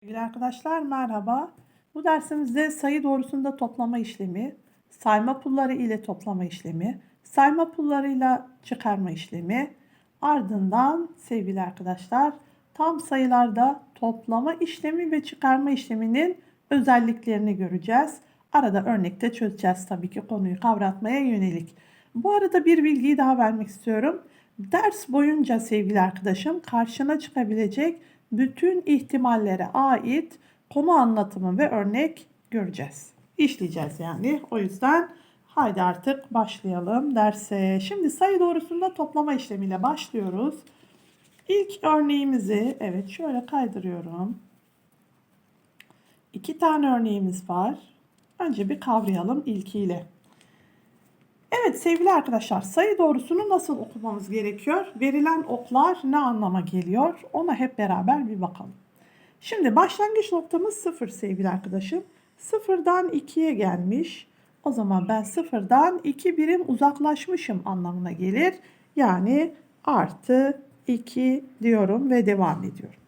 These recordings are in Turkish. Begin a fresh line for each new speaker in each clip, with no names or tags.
Sevgili arkadaşlar merhaba. Bu dersimizde sayı doğrusunda toplama işlemi, sayma pulları ile toplama işlemi, sayma pullarıyla çıkarma işlemi, ardından sevgili arkadaşlar tam sayılarda toplama işlemi ve çıkarma işleminin özelliklerini göreceğiz. Arada örnekte çözeceğiz tabii ki konuyu kavratmaya yönelik. Bu arada bir bilgiyi daha vermek istiyorum. Ders boyunca sevgili arkadaşım karşına çıkabilecek bütün ihtimallere ait konu anlatımı ve örnek göreceğiz. İşleyeceğiz yani. O yüzden haydi artık başlayalım derse. Şimdi sayı doğrusunda toplama işlemiyle başlıyoruz. İlk örneğimizi evet şöyle kaydırıyorum. İki tane örneğimiz var. Önce bir kavrayalım ilkiyle. Evet sevgili arkadaşlar sayı doğrusunu nasıl okumamız gerekiyor? Verilen oklar ne anlama geliyor? Ona hep beraber bir bakalım. Şimdi başlangıç noktamız 0 sevgili arkadaşım. Sıfırdan 2'ye gelmiş. O zaman ben sıfırdan 2 birim uzaklaşmışım anlamına gelir. Yani artı 2 diyorum ve devam ediyorum.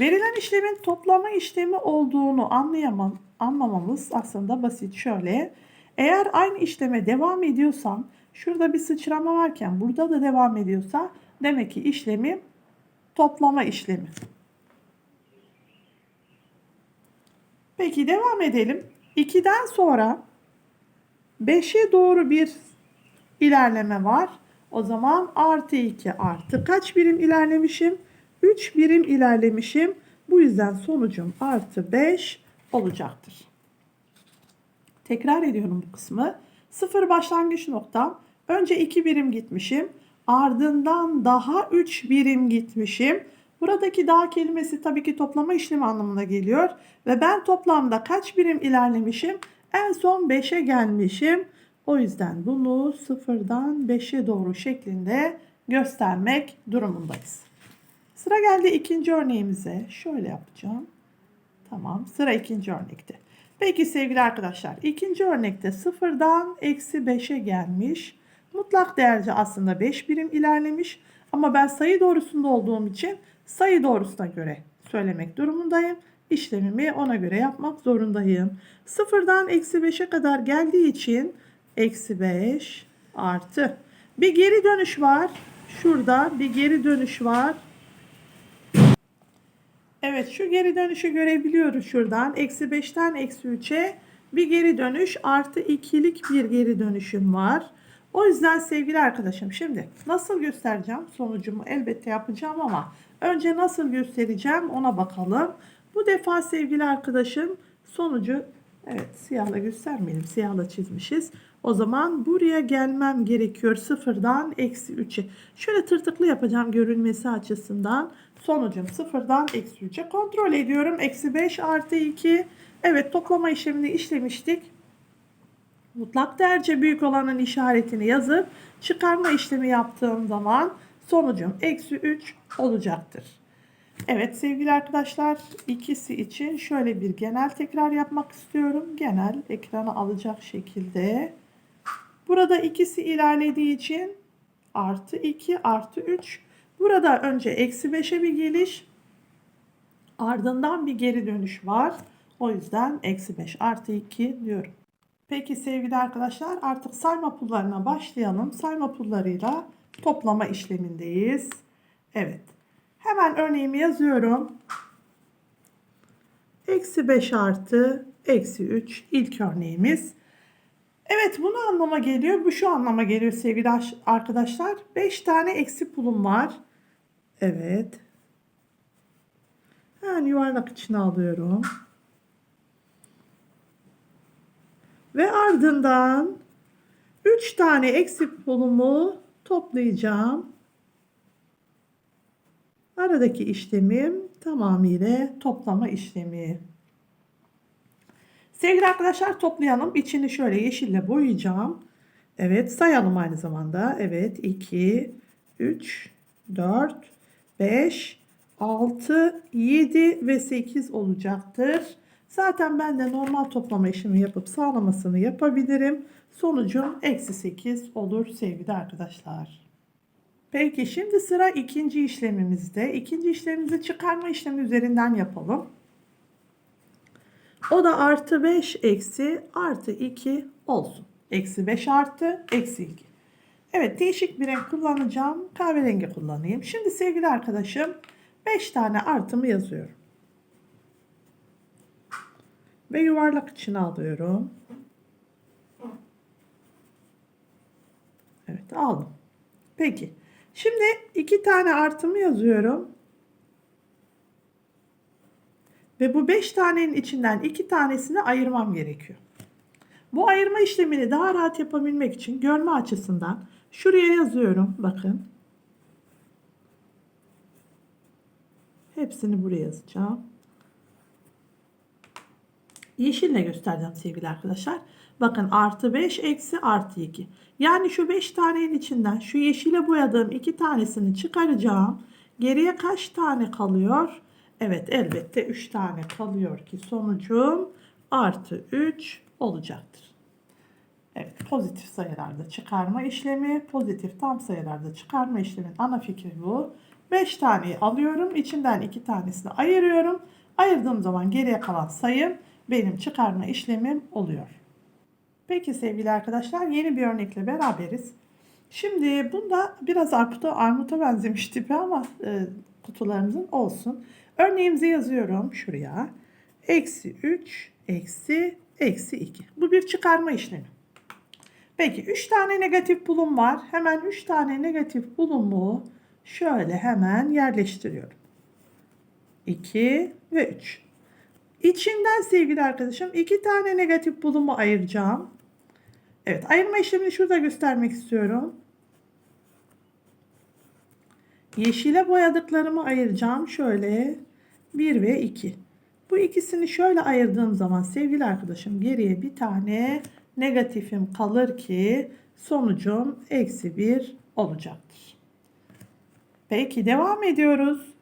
Verilen işlemin toplama işlemi olduğunu anlayamam, anlamamız aslında basit. Şöyle eğer aynı işleme devam ediyorsam şurada bir sıçrama varken burada da devam ediyorsa demek ki işlemim toplama işlemi. Peki devam edelim. 2'den sonra 5'e doğru bir ilerleme var. O zaman artı 2 artı kaç birim ilerlemişim? 3 birim ilerlemişim. Bu yüzden sonucum artı 5 olacaktır. Tekrar ediyorum bu kısmı. Sıfır başlangıç noktam. Önce 2 birim gitmişim. Ardından daha 3 birim gitmişim. Buradaki daha kelimesi tabii ki toplama işlemi anlamına geliyor. Ve ben toplamda kaç birim ilerlemişim? En son 5'e gelmişim. O yüzden bunu sıfırdan 5'e doğru şeklinde göstermek durumundayız. Sıra geldi ikinci örneğimize. Şöyle yapacağım. Tamam sıra ikinci örnekte. Peki sevgili arkadaşlar ikinci örnekte sıfırdan eksi 5'e gelmiş. Mutlak değerce aslında 5 birim ilerlemiş. Ama ben sayı doğrusunda olduğum için sayı doğrusuna göre söylemek durumundayım. İşlemimi ona göre yapmak zorundayım. Sıfırdan eksi 5'e kadar geldiği için eksi 5 artı. Bir geri dönüş var. Şurada bir geri dönüş var. Evet şu geri dönüşü görebiliyoruz şuradan. Eksi 5'ten eksi 3'e bir geri dönüş artı 2'lik bir geri dönüşüm var. O yüzden sevgili arkadaşım şimdi nasıl göstereceğim sonucumu elbette yapacağım ama önce nasıl göstereceğim ona bakalım. Bu defa sevgili arkadaşım sonucu evet siyahla göstermeyelim siyahla çizmişiz. O zaman buraya gelmem gerekiyor sıfırdan eksi 3'e. Şöyle tırtıklı yapacağım görünmesi açısından. Sonucum sıfırdan eksi 3'e kontrol ediyorum. Eksi 5 artı 2. Evet toplama işlemini işlemiştik. Mutlak değerce büyük olanın işaretini yazıp çıkarma işlemi yaptığım zaman sonucum eksi 3 olacaktır. Evet sevgili arkadaşlar ikisi için şöyle bir genel tekrar yapmak istiyorum. Genel ekrana alacak şekilde. Burada ikisi ilerlediği için artı 2 artı 3. Burada önce eksi 5'e bir geliş ardından bir geri dönüş var. O yüzden eksi 5 artı 2 diyorum. Peki sevgili arkadaşlar artık sayma pullarına başlayalım. Sayma pullarıyla toplama işlemindeyiz. Evet. Hemen örneğimi yazıyorum. Eksi 5 artı eksi 3 ilk örneğimiz. Evet bunu anlama geliyor. Bu şu anlama geliyor sevgili arkadaşlar. 5 tane eksi pulum var. Evet. Hemen yuvarlak içine alıyorum. Ve ardından 3 tane eksi pulumu toplayacağım. Aradaki işlemim tamamıyla toplama işlemi. Sevgili arkadaşlar toplayalım. İçini şöyle yeşille boyayacağım. Evet sayalım aynı zamanda. Evet 2, 3, 4, 5, 6, 7 ve 8 olacaktır. Zaten ben de normal toplama işlemi yapıp sağlamasını yapabilirim. Sonucum eksi 8 olur sevgili arkadaşlar. Peki şimdi sıra ikinci işlemimizde. İkinci işlemimizi çıkarma işlemi üzerinden yapalım. O da artı 5 eksi artı 2 olsun. Eksi 5 artı eksi 2. Evet değişik bir renk kullanacağım. Kahverengi kullanayım. Şimdi sevgili arkadaşım 5 tane artımı yazıyorum. Ve yuvarlak içine alıyorum. Evet aldım. Peki. Şimdi iki tane artımı yazıyorum. Ve bu 5 tanenin içinden 2 tanesini ayırmam gerekiyor. Bu ayırma işlemini daha rahat yapabilmek için görme açısından şuraya yazıyorum. Bakın. Hepsini buraya yazacağım. Yeşille göstereceğim sevgili arkadaşlar. Bakın artı 5 eksi artı 2. Yani şu 5 tanenin içinden şu yeşile boyadığım 2 tanesini çıkaracağım. Geriye kaç tane kalıyor? Evet elbette 3 tane kalıyor ki sonucum artı 3 olacaktır. Evet pozitif sayılarda çıkarma işlemi, pozitif tam sayılarda çıkarma işlemin ana fikri bu. 5 taneyi alıyorum, içinden 2 tanesini ayırıyorum. Ayırdığım zaman geriye kalan sayım benim çıkarma işlemim oluyor. Peki sevgili arkadaşlar yeni bir örnekle beraberiz. Şimdi bunda biraz armuta, armuta benzemiş tipi ama e, kutularımızın olsun. Örneğimizi yazıyorum şuraya. Eksi 3, eksi, eksi 2. Bu bir çıkarma işlemi. Peki 3 tane negatif bulum var. Hemen 3 tane negatif bulumu şöyle hemen yerleştiriyorum. 2 ve 3. İçinden sevgili arkadaşım 2 tane negatif bulumu ayıracağım. Evet ayırma işlemini şurada göstermek istiyorum. Yeşile boyadıklarımı ayıracağım. Şöyle 1 ve 2. Bu ikisini şöyle ayırdığım zaman sevgili arkadaşım geriye bir tane negatifim kalır ki sonucum eksi 1 olacaktır. Peki devam ediyoruz.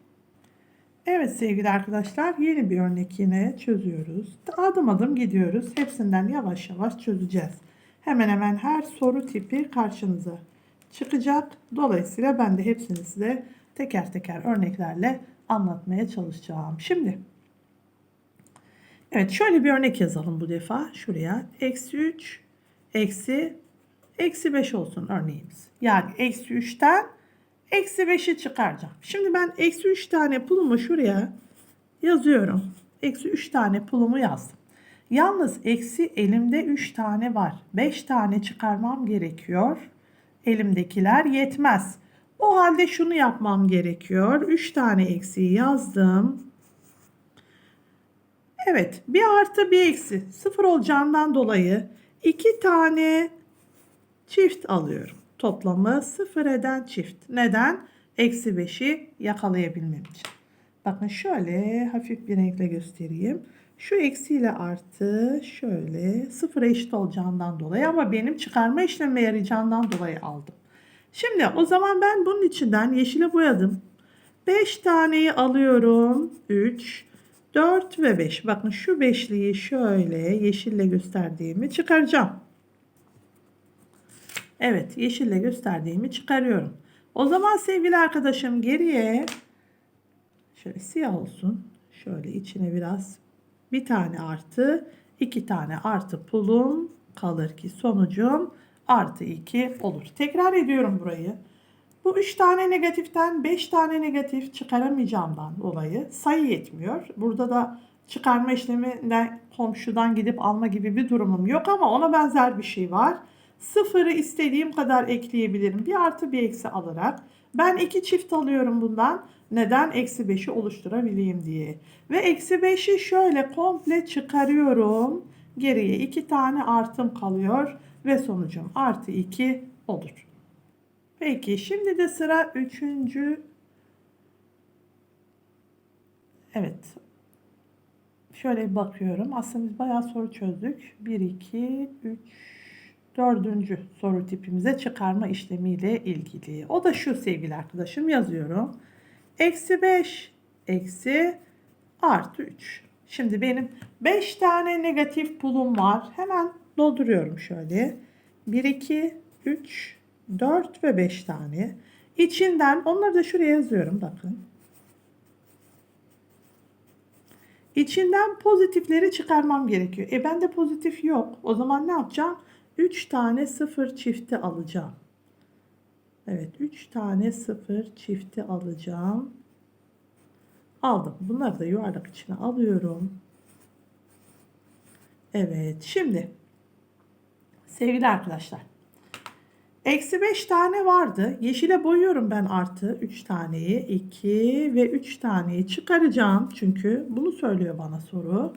Evet sevgili arkadaşlar yeni bir örnek yine çözüyoruz. Adım adım gidiyoruz. Hepsinden yavaş yavaş çözeceğiz. Hemen hemen her soru tipi karşınıza çıkacak. Dolayısıyla ben de hepsini size teker teker örneklerle anlatmaya çalışacağım. Şimdi evet şöyle bir örnek yazalım bu defa. Şuraya eksi 3 eksi eksi 5 olsun örneğimiz. Yani eksi 3'ten eksi 5'i çıkaracağım. Şimdi ben eksi 3 tane pulumu şuraya yazıyorum. Eksi 3 tane pulumu yazdım. Yalnız eksi elimde 3 tane var. 5 tane çıkarmam gerekiyor. Elimdekiler yetmez. O halde şunu yapmam gerekiyor. 3 tane eksiği yazdım. Evet bir artı bir eksi sıfır olacağından dolayı 2 tane çift alıyorum. Toplamı sıfır eden çift. Neden? Eksi 5'i yakalayabilmem için. Bakın şöyle hafif bir renkle göstereyim. Şu eksiyle artı şöyle sıfıra eşit olacağından dolayı ama benim çıkarma işlemi yarayacağından dolayı aldım. Şimdi o zaman ben bunun içinden yeşile boyadım. 5 taneyi alıyorum. 3, 4 ve 5. Bakın şu beşliği şöyle yeşille gösterdiğimi çıkaracağım. Evet yeşille gösterdiğimi çıkarıyorum. O zaman sevgili arkadaşım geriye şöyle siyah olsun. Şöyle içine biraz bir tane artı iki tane artı pulum kalır ki sonucum artı 2 olur. Tekrar ediyorum burayı. Bu 3 tane negatiften 5 tane negatif çıkaramayacağımdan dolayı sayı yetmiyor. Burada da çıkarma işlemine komşudan gidip alma gibi bir durumum yok ama ona benzer bir şey var. Sıfırı istediğim kadar ekleyebilirim. Bir artı bir eksi alarak. Ben iki çift alıyorum bundan. Neden? Eksi 5'i oluşturabileyim diye. Ve eksi 5'i şöyle komple çıkarıyorum. Geriye iki tane artım kalıyor. Ve sonucum artı 2 olur. Peki şimdi de sıra üçüncü. Evet. Şöyle bakıyorum. Aslında biz bayağı soru çözdük. 1, 2, 3, dördüncü soru tipimize çıkarma işlemiyle ilgili. O da şu sevgili arkadaşım yazıyorum. Eksi 5 eksi artı 3. Şimdi benim 5 tane negatif pulum var. Hemen dolduruyorum şöyle. 1, 2, 3, 4 ve 5 tane. İçinden onları da şuraya yazıyorum bakın. İçinden pozitifleri çıkarmam gerekiyor. E bende pozitif yok. O zaman ne yapacağım? 3 tane sıfır çifti alacağım. Evet 3 tane sıfır çifti alacağım. Aldım. Bunları da yuvarlak içine alıyorum. Evet şimdi sevgili arkadaşlar Eksi 5 tane vardı. Yeşile boyuyorum ben artı 3 taneyi. 2 ve 3 taneyi çıkaracağım. Çünkü bunu söylüyor bana soru.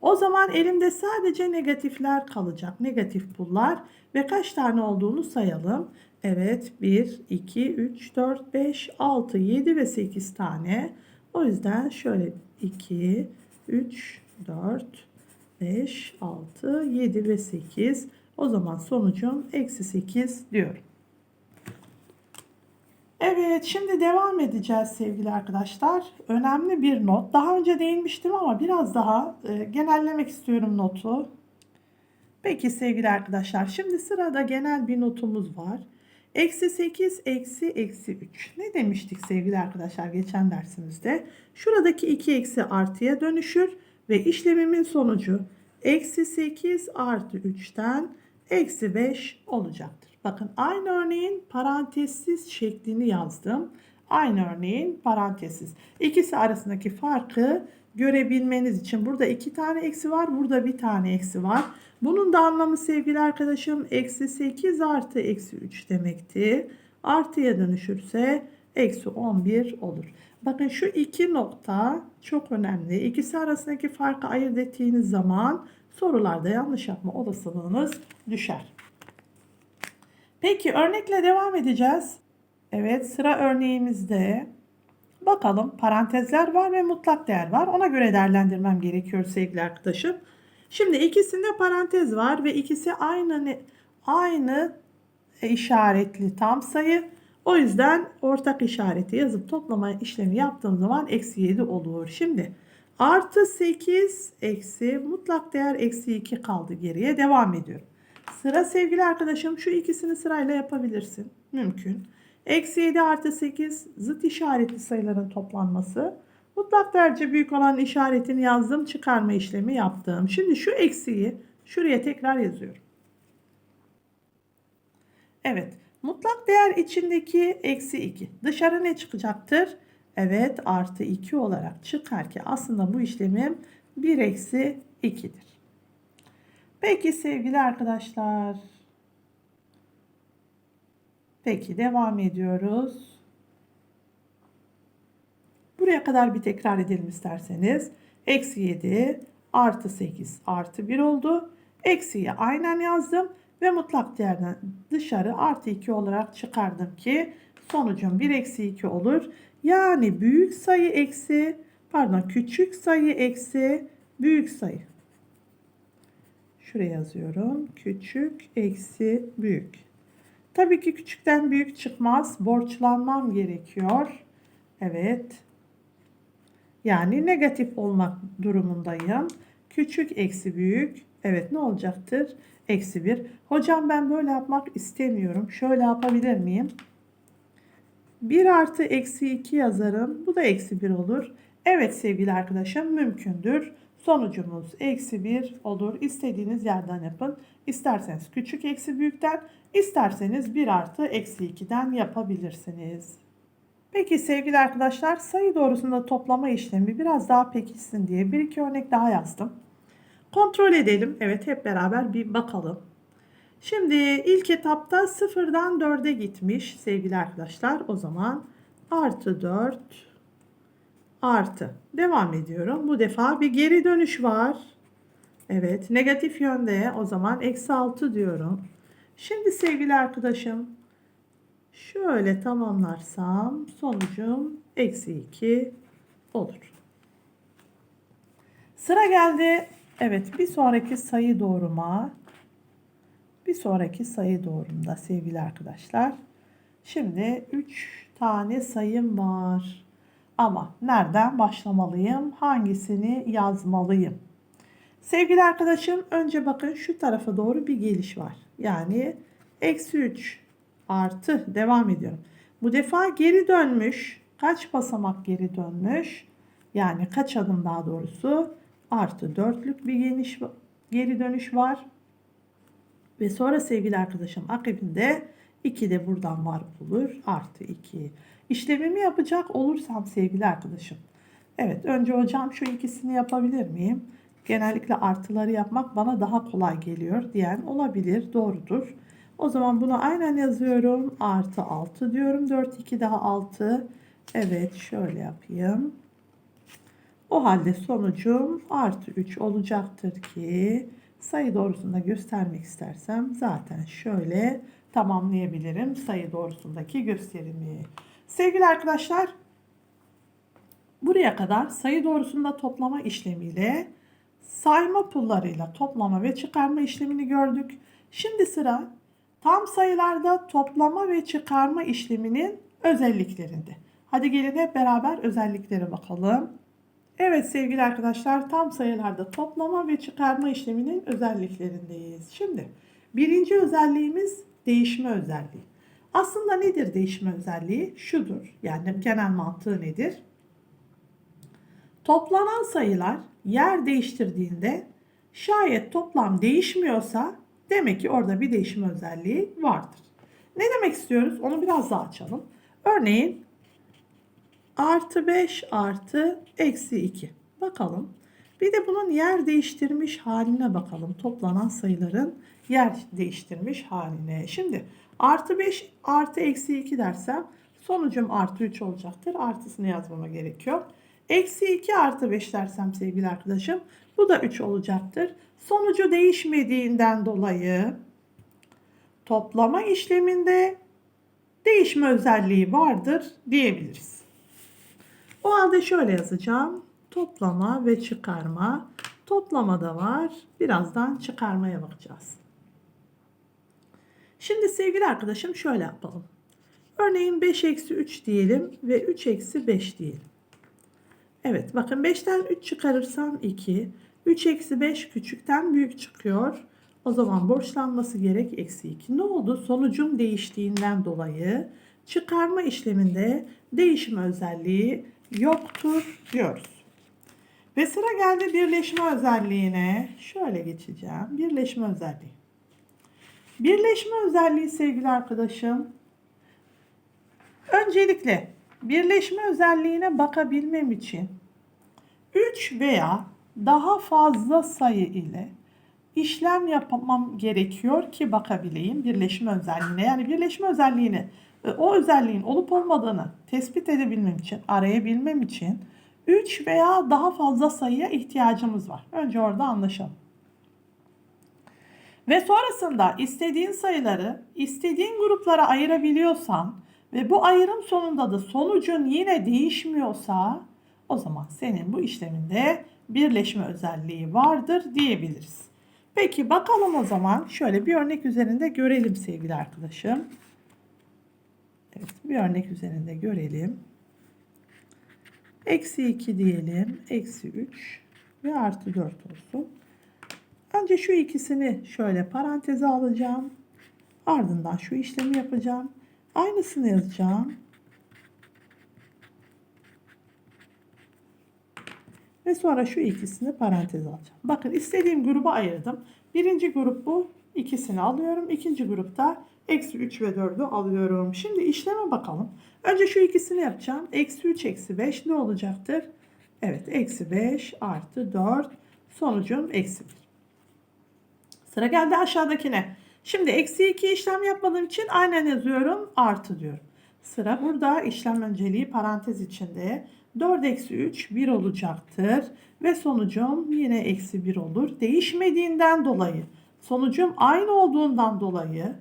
O zaman elimde sadece negatifler kalacak. Negatif pullar ve kaç tane olduğunu sayalım. Evet 1, 2, 3, 4, 5, 6, 7 ve 8 tane. O yüzden şöyle 2, 3, 4, 5, 6, 7 ve 8. O zaman sonucum eksi 8 diyorum. Evet şimdi devam edeceğiz sevgili arkadaşlar. Önemli bir not. Daha önce değinmiştim ama biraz daha e, genellemek istiyorum notu. Peki sevgili arkadaşlar şimdi sırada genel bir notumuz var. Eksi 8 eksi eksi 3. Ne demiştik sevgili arkadaşlar geçen dersimizde? Şuradaki 2 eksi artıya dönüşür ve işlemimin sonucu eksi 8 artı 3'ten eksi 5 olacaktır. Bakın aynı örneğin parantezsiz şeklini yazdım. Aynı örneğin parantezsiz. İkisi arasındaki farkı görebilmeniz için burada iki tane eksi var. Burada bir tane eksi var. Bunun da anlamı sevgili arkadaşım eksi 8 artı eksi 3 demekti. Artıya dönüşürse eksi 11 olur. Bakın şu iki nokta çok önemli. İkisi arasındaki farkı ayırt ettiğiniz zaman sorularda yanlış yapma olasılığınız düşer. Peki örnekle devam edeceğiz. Evet sıra örneğimizde bakalım parantezler var ve mutlak değer var. Ona göre değerlendirmem gerekiyor sevgili arkadaşım. Şimdi ikisinde parantez var ve ikisi aynı aynı işaretli tam sayı. O yüzden ortak işareti yazıp toplama işlemi yaptığım zaman eksi 7 olur. Şimdi artı 8 eksi mutlak değer eksi 2 kaldı geriye devam ediyorum. Sıra sevgili arkadaşım şu ikisini sırayla yapabilirsin. Mümkün. Eksi 7 artı 8 zıt işaretli sayıların toplanması. Mutlak derece büyük olan işaretini yazdım. Çıkarma işlemi yaptım. Şimdi şu eksiyi şuraya tekrar yazıyorum. Evet. Mutlak değer içindeki eksi 2. Dışarı ne çıkacaktır? Evet artı 2 olarak çıkar ki aslında bu işlemim 1 eksi 2'dir. Peki sevgili arkadaşlar. Peki devam ediyoruz. Buraya kadar bir tekrar edelim isterseniz. Eksi 7 artı 8 artı 1 oldu. Eksiyi aynen yazdım ve mutlak değerden dışarı artı 2 olarak çıkardım ki sonucum 1 eksi 2 olur. Yani büyük sayı eksi pardon küçük sayı eksi büyük sayı. Şuraya yazıyorum. Küçük eksi büyük. Tabii ki küçükten büyük çıkmaz. Borçlanmam gerekiyor. Evet. Yani negatif olmak durumundayım. Küçük eksi büyük. Evet ne olacaktır? Eksi 1. Hocam ben böyle yapmak istemiyorum. Şöyle yapabilir miyim? 1 artı eksi 2 yazarım. Bu da eksi 1 olur. Evet sevgili arkadaşım mümkündür. Sonucumuz eksi 1 olur. İstediğiniz yerden yapın. İsterseniz küçük eksi büyükten, isterseniz 1 artı eksi 2'den yapabilirsiniz. Peki sevgili arkadaşlar sayı doğrusunda toplama işlemi biraz daha pekişsin diye bir iki örnek daha yazdım. Kontrol edelim. Evet hep beraber bir bakalım. Şimdi ilk etapta sıfırdan 4'e gitmiş sevgili arkadaşlar. O zaman artı 4 artı. Devam ediyorum. Bu defa bir geri dönüş var. Evet negatif yönde o zaman eksi 6 diyorum. Şimdi sevgili arkadaşım şöyle tamamlarsam sonucum eksi 2 olur. Sıra geldi. Evet bir sonraki sayı doğruma. Bir sonraki sayı doğrumda sevgili arkadaşlar. Şimdi 3 tane sayım var. Ama nereden başlamalıyım? Hangisini yazmalıyım? Sevgili arkadaşım önce bakın şu tarafa doğru bir geliş var. Yani eksi 3 artı devam ediyorum. Bu defa geri dönmüş. Kaç basamak geri dönmüş? Yani kaç adım daha doğrusu? artı dörtlük bir geniş geri dönüş var. Ve sonra sevgili arkadaşım akabinde 2 de buradan var olur. Artı 2. İşlemimi yapacak olursam sevgili arkadaşım. Evet önce hocam şu ikisini yapabilir miyim? Genellikle artıları yapmak bana daha kolay geliyor diyen olabilir. Doğrudur. O zaman bunu aynen yazıyorum. Artı 6 diyorum. 4, 2 daha 6. Evet şöyle yapayım. O halde sonucum artı 3 olacaktır ki sayı doğrusunda göstermek istersem zaten şöyle tamamlayabilirim sayı doğrusundaki gösterimi. Sevgili arkadaşlar buraya kadar sayı doğrusunda toplama işlemiyle sayma pullarıyla toplama ve çıkarma işlemini gördük. Şimdi sıra tam sayılarda toplama ve çıkarma işleminin özelliklerinde. Hadi gelin hep beraber özelliklere bakalım. Evet sevgili arkadaşlar tam sayılarda toplama ve çıkarma işleminin özelliklerindeyiz. Şimdi birinci özelliğimiz değişme özelliği. Aslında nedir değişme özelliği? Şudur. Yani genel mantığı nedir? Toplanan sayılar yer değiştirdiğinde şayet toplam değişmiyorsa demek ki orada bir değişme özelliği vardır. Ne demek istiyoruz? Onu biraz daha açalım. Örneğin artı 5 artı eksi 2. Bakalım. Bir de bunun yer değiştirmiş haline bakalım. Toplanan sayıların yer değiştirmiş haline. Şimdi artı 5 artı eksi 2 dersem sonucum artı 3 olacaktır. Artısını yazmama gerekiyor. Eksi 2 artı 5 dersem sevgili arkadaşım bu da 3 olacaktır. Sonucu değişmediğinden dolayı toplama işleminde değişme özelliği vardır diyebiliriz. O halde şöyle yazacağım. Toplama ve çıkarma. Toplama da var. Birazdan çıkarmaya bakacağız. Şimdi sevgili arkadaşım şöyle yapalım. Örneğin 5 eksi 3 diyelim ve 3 eksi 5 diyelim. Evet bakın 5'ten 3 çıkarırsam 2. 3 eksi 5 küçükten büyük çıkıyor. O zaman borçlanması gerek eksi 2. Ne oldu? Sonucum değiştiğinden dolayı çıkarma işleminde değişim özelliği yoktur diyoruz. Ve sıra geldi birleşme özelliğine. Şöyle geçeceğim. Birleşme özelliği. Birleşme özelliği sevgili arkadaşım. Öncelikle birleşme özelliğine bakabilmem için 3 veya daha fazla sayı ile işlem yapmam gerekiyor ki bakabileyim birleşme özelliğine. Yani birleşme özelliğini o özelliğin olup olmadığını tespit edebilmem için, arayabilmem için 3 veya daha fazla sayıya ihtiyacımız var. Önce orada anlaşalım. Ve sonrasında istediğin sayıları istediğin gruplara ayırabiliyorsan ve bu ayrım sonunda da sonucun yine değişmiyorsa o zaman senin bu işleminde birleşme özelliği vardır diyebiliriz. Peki bakalım o zaman şöyle bir örnek üzerinde görelim sevgili arkadaşım. Evet bir örnek üzerinde görelim. Eksi 2 diyelim. Eksi 3 ve artı 4 olsun. Önce şu ikisini şöyle paranteze alacağım. Ardından şu işlemi yapacağım. Aynısını yazacağım. Ve sonra şu ikisini paranteze alacağım. Bakın istediğim gruba ayırdım. Birinci grup bu. ikisini alıyorum. İkinci grupta eksi 3 ve 4'ü alıyorum. Şimdi işleme bakalım. Önce şu ikisini yapacağım. Eksi 3 eksi 5 ne olacaktır? Evet eksi 5 artı 4 sonucum eksi 1. Sıra geldi aşağıdakine. Şimdi eksi 2 işlem yapmadığım için aynen yazıyorum artı diyorum. Sıra burada işlem önceliği parantez içinde. 4 eksi 3 1 olacaktır. Ve sonucum yine eksi 1 olur. Değişmediğinden dolayı sonucum aynı olduğundan dolayı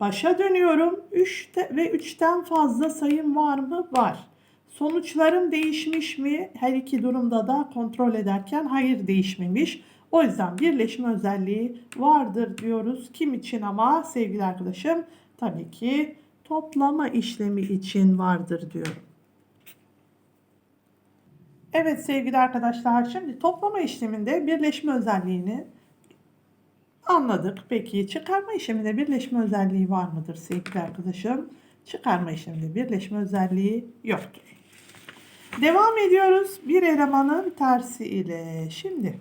başa dönüyorum. 3 ve 3'ten fazla sayım var mı? Var. Sonuçlarım değişmiş mi? Her iki durumda da kontrol ederken hayır değişmemiş. O yüzden birleşme özelliği vardır diyoruz. Kim için ama sevgili arkadaşım? Tabii ki toplama işlemi için vardır diyorum. Evet sevgili arkadaşlar şimdi toplama işleminde birleşme özelliğini anladık. Peki çıkarma işleminde birleşme özelliği var mıdır sevgili arkadaşım? Çıkarma işleminde birleşme özelliği yoktur. Devam ediyoruz bir elemanın tersi ile. Şimdi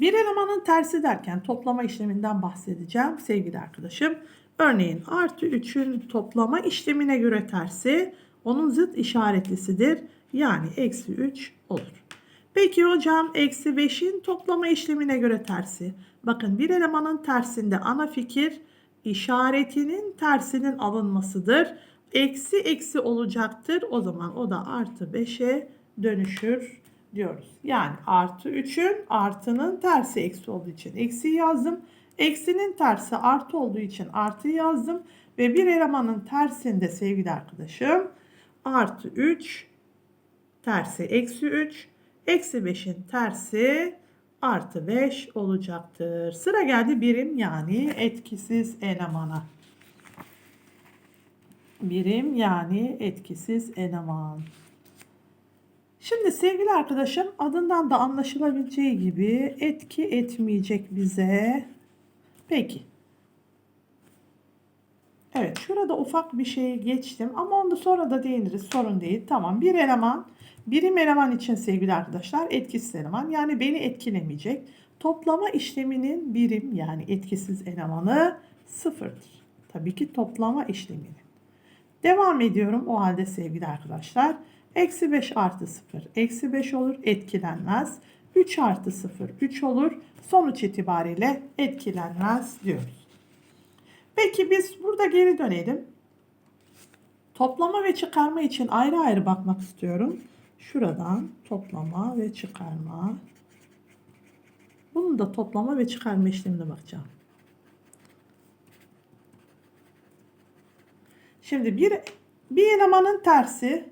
bir elemanın tersi derken toplama işleminden bahsedeceğim sevgili arkadaşım. Örneğin artı 3'ün toplama işlemine göre tersi onun zıt işaretlisidir. Yani eksi 3 olur. Peki hocam eksi 5'in toplama işlemine göre tersi. Bakın bir elemanın tersinde ana fikir işaretinin tersinin alınmasıdır. Eksi eksi olacaktır. O zaman o da artı 5'e dönüşür diyoruz. Yani artı 3'ün artının tersi eksi olduğu için eksi yazdım. Eksinin tersi artı olduğu için artı yazdım. Ve bir elemanın tersinde sevgili arkadaşım artı 3 tersi eksi 3 eksi 5'in tersi artı 5 olacaktır. Sıra geldi birim yani etkisiz elemana. Birim yani etkisiz eleman. Şimdi sevgili arkadaşım adından da anlaşılabileceği gibi etki etmeyecek bize. Peki. Evet şurada ufak bir şey geçtim ama onu sonra da değiniriz sorun değil. Tamam bir eleman birim eleman için sevgili arkadaşlar etkisiz eleman yani beni etkilemeyecek. Toplama işleminin birim yani etkisiz elemanı sıfırdır. Tabii ki toplama işleminin. Devam ediyorum o halde sevgili arkadaşlar. Eksi 5 artı 0 eksi 5 olur etkilenmez. 3 artı 0 3 olur. Sonuç itibariyle etkilenmez diyoruz. Peki biz burada geri dönelim. Toplama ve çıkarma için ayrı ayrı bakmak istiyorum. Şuradan toplama ve çıkarma. Bunun da toplama ve çıkarma işlemine bakacağım. Şimdi bir bir elemanın tersi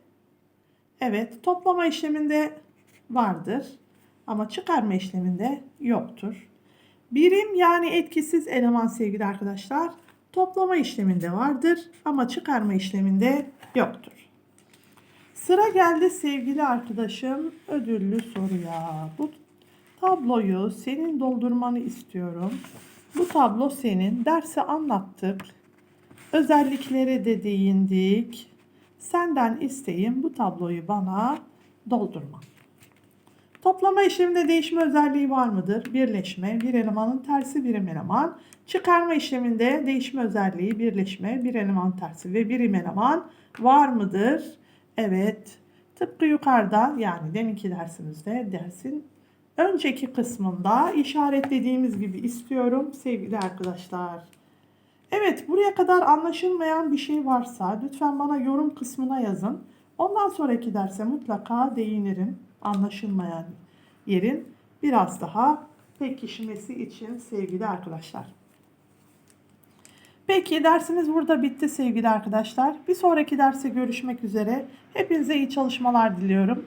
evet toplama işleminde vardır ama çıkarma işleminde yoktur. Birim yani etkisiz eleman sevgili arkadaşlar toplama işleminde vardır ama çıkarma işleminde yoktur. Sıra geldi sevgili arkadaşım ödüllü soruya. Bu tabloyu senin doldurmanı istiyorum. Bu tablo senin. Dersi anlattık. Özelliklere de değindik. Senden isteğim bu tabloyu bana doldurma. Toplama işleminde değişme özelliği var mıdır? Birleşme, bir elemanın tersi birim eleman. Çıkarma işleminde değişme özelliği birleşme, bir eleman tersi ve birim eleman var mıdır? Evet. Tıpkı yukarıda yani deminki dersimizde dersin önceki kısmında işaretlediğimiz gibi istiyorum sevgili arkadaşlar. Evet buraya kadar anlaşılmayan bir şey varsa lütfen bana yorum kısmına yazın. Ondan sonraki derse mutlaka değinirim. Anlaşılmayan yerin biraz daha pekişmesi için sevgili arkadaşlar. Peki dersimiz burada bitti sevgili arkadaşlar. Bir sonraki derse görüşmek üzere. Hepinize iyi çalışmalar diliyorum.